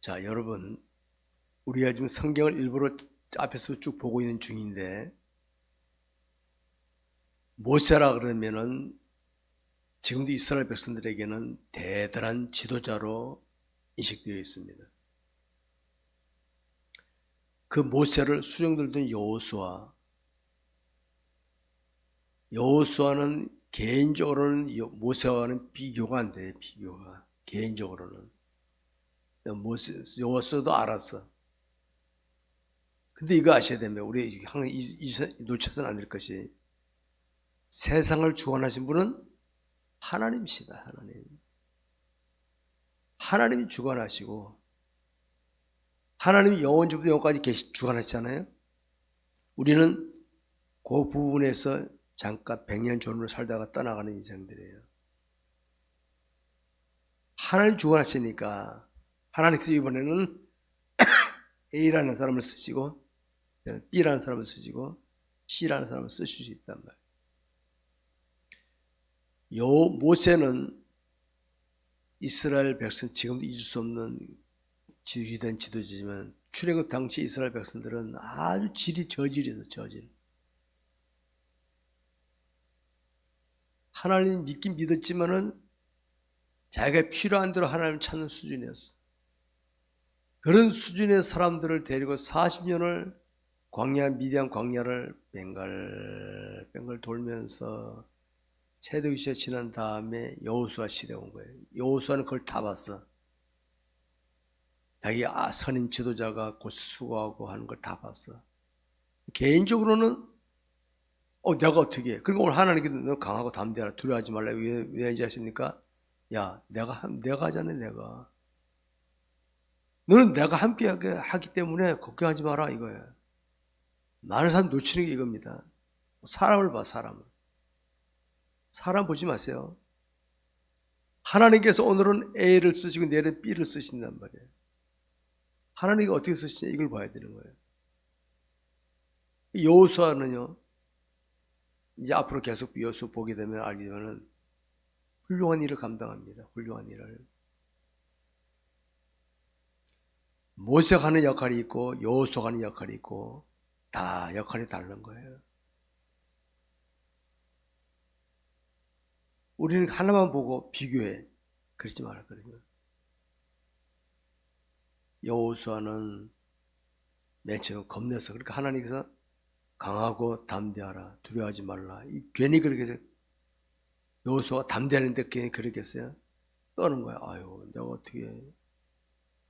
자, 여러분, 우리가 지금 성경을 일부러 앞에서 쭉 보고 있는 중인데, 모세라 그러면은 지금도 이스라엘 백성들에게는 대단한 지도자로 인식되어 있습니다. 그 모세를 수령들던 여호수아, 여호수아는 개인적으로는 여- 모세와는 비교가 안 돼, 비교가 개인적으로는. 여호수아도 알았어. 근데 이거 아셔야 됩니다. 우리 항상 놓쳐서는 안 될 것이 세상을 주관하신 분은 하나님이시다. 하나님. 하나님이 주관하시고 하나님이 영원주부터 영원까지 계시 주관하시잖아요. 우리는 그 부분에서 잠깐 백년 전으로 살다가 떠나가는 인생들이에요. 하나님 주관하시니까 하나님께서 이번에는 A라는 사람을 쓰시고 B라는 사람을 쓰시고 C라는 사람을 쓰실 수 있단 말이에요. 요 모세는 이스라엘 백성 지금도 잊을 수 없는 지휘된 지도자지만 출애굽 당시 이스라엘 백성들은 아주 질이 저질이었어 저질. 하나님 믿긴 믿었지만은 자기가 필요한 대로 하나님을 찾는 수준이었어. 그런 수준의 사람들을 데리고 40년을 광야 미디안 광야를 뱅갈 뱅갈 돌면서 시대 지난 다음에 여호수아 시대 온 거예요. 여호수아는 그걸 다 봤어. 자기 아 선임 지도자가 곧 수고하고 하는 걸 다 봤어. 개인적으로는 어 내가 어떻게 해? 그리고 오늘 하나님께서 너 강하고 담대하라 두려워하지 말라 왜 왜인지 아십니까? 야 내가 함- 내가 하잖아 내가. 너는 내가 함께 하기 때문에 걱정하지 마라 이거야. 많은 사람 놓치는 게 이겁니다. 사람을 봐 사람을. 사람 보지 마세요. 하나님께서 오늘은 A를 쓰시고 내일은 B를 쓰신단 말이에요. 하나님이 어떻게 쓰시냐 이걸 봐야 되는 거예요. 여호수아는요. 이제 앞으로 계속 여호수 보게 되면 알지만은 훌륭한 일을 감당합니다. 훌륭한 일을. 모세가 하는 역할이 있고 여호수아가 하는 역할이 있고 다 역할이 다른 거예요. 우리는 하나만 보고 비교해. 그러지 마라 그러면. 여호수아는 맨 처음 겁내서 그러니까 하나님께서 강하고 담대하라 두려워하지 말라. 이 괜히 그렇게 여호수아 담대하는데 괜히 그러겠어요? 떠는 거야. 아유 내가 어떻게 해.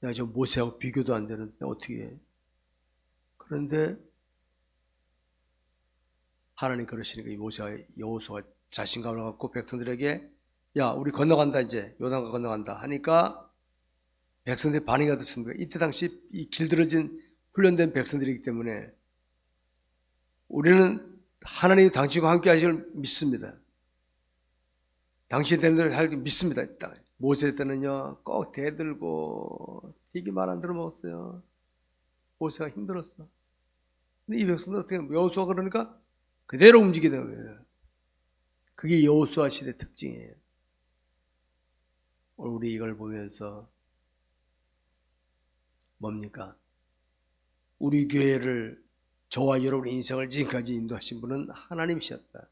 내가 저 모세하고 비교도 안 되는데 어떻게 해. 그런데 하나님 그러시니까 이 모세와 여호수아가 자신감을 갖고 백성들에게 야 우리 건너간다 이제 요단강 건너간다 하니까 백성들이 반응이 어떻습니까? 이때 당시 이 길들어진 훈련된 백성들이기 때문에 우리는 하나님이 당신과 함께 하시길 믿습니다. 당신 되는 대로 할 믿습니다. 딱. 모세 때는요 꼭 대들고 말안 들어 먹었어요. 모세가 힘들었어. 근데 이 백성들 어떻게 여호수아 그러니까 그대로 움직이는 거예요. 그게 여호수아 시대 특징이에요. 우리 이걸 보면서 뭡니까? 우리 교회를 저와 여러분 인생을 지금까지 인도하신 분은 하나님이셨다.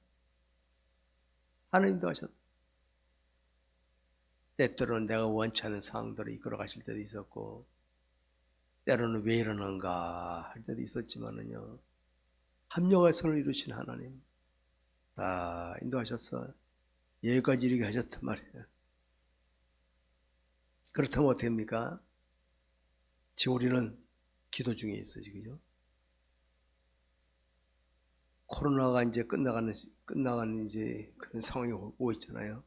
하나님도 하셨다. 때때로는 내가 원치 않은 상황들을 이끌어 가실 때도 있었고, 때로는 왜 이러는가 할 때도 있었지만은요, 합력의 선을 이루신 하나님, 다 인도하셨어. 여기까지 이르게 하셨단 말이에요. 그렇다면 어떻게 합니까? 지금 우리는 기도 중에 있어요, 지금요. 코로나가 이제 끝나가는, 끝나가는 이제 그런 상황이 오고 있잖아요.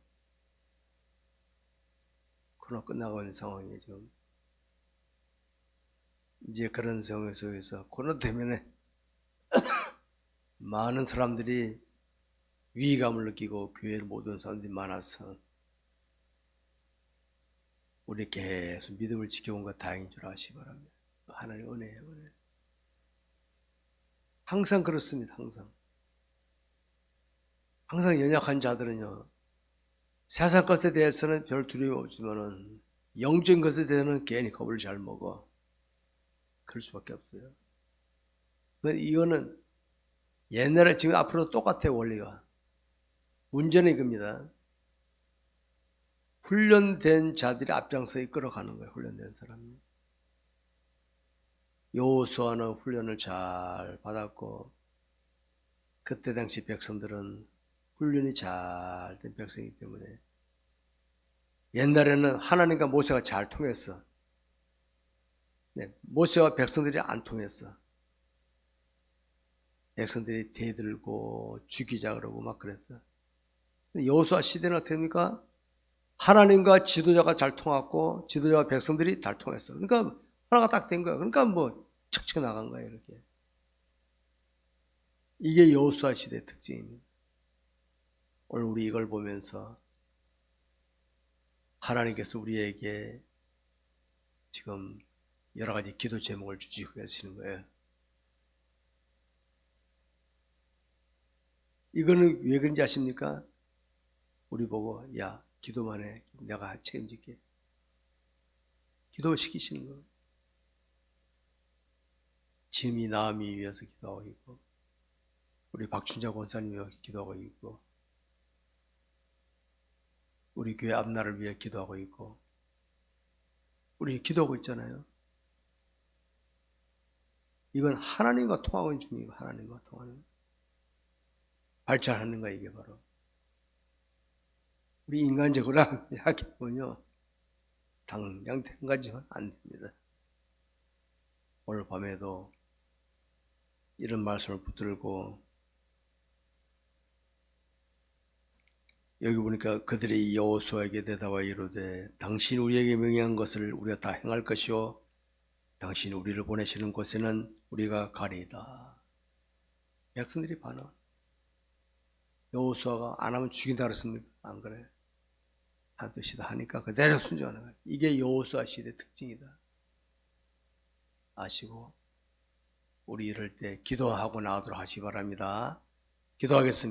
코로나 끝나가는 상황이에요, 지금. 이제 그런 상황 속에서 코로나 때문에 많은 사람들이 위기감을 느끼고 교회를 못 온 사람들이 많아서 우리 계속 믿음을 지켜온 것 다행인 줄 아시기 바랍니다. 하나님 은혜예요, 은혜. 항상 그렇습니다, 항상. 항상 연약한 자들은요, 세상 것에 대해서는 별 두려움이 없지만은 영적인 것에 대해서는 괜히 겁을 잘 먹어. 그럴 수밖에 없어요. 이거는 옛날에 지금 앞으로 똑같아요 원리가. 문제는 이겁니다. 훈련된 자들이 앞장서 이끌어가는 거예요. 훈련된 사람이. 여호수아는 훈련을 잘 받았고 그때 당시 백성들은 훈련이 잘 된 백성이기 때문에 옛날에는 하나님과 모세가 잘 통했어. 네, 모세와 백성들이 안 통했어. 백성들이 대들고 죽이자 그러고 막 그랬어. 여호수아 시대는 어떻게 됩니까? 하나님과 지도자가 잘 통했고 지도자와 백성들이 잘 통했어. 그러니까 하나가 딱 된 거야. 그러니까 뭐 척척 나간 거야 이렇게. 이게 여호수아 시대의 특징입니다. 오늘 우리 이걸 보면서 하나님께서 우리에게 지금 여러 가지 기도 제목을 주시고 계시는 거예요. 이거는 왜 그런지 아십니까? 우리 보고 야 기도만 해 내가 책임질게 기도 시키시는 거 지미 나음이 위해서 기도하고 있고 우리 박춘자 권사님 위해 기도하고 있고 우리 교회 앞날을 위해 기도하고 있고 우리 기도하고 있잖아요. 이건 하나님과 통하고 있는 중이고 하나님과 통하는. 발전하는 거야 이게 바로. 우리 인간적으로 약해보면요. 당장 된 가지만 안 됩니다. 오늘 밤에도 이런 말씀을 붙들고 여기 보니까 그들이 여호수아에게 대답하여 이르되 당신 우리에게 명령한 것을 우리가 다 행할 것이요 당신이 우리를 보내시는 곳에는 우리가 가리이다 백성들이 반응 여호수아가 안 하면 죽인다 그랬습니까? 안 그래. 한 뜻이다 하니까 그대로 순종하는 거야. 이게 여호수아 시대 특징이다. 아시고 우리 이럴 때 기도하고 나오도록 하시 기 바랍니다. 기도하겠습니다.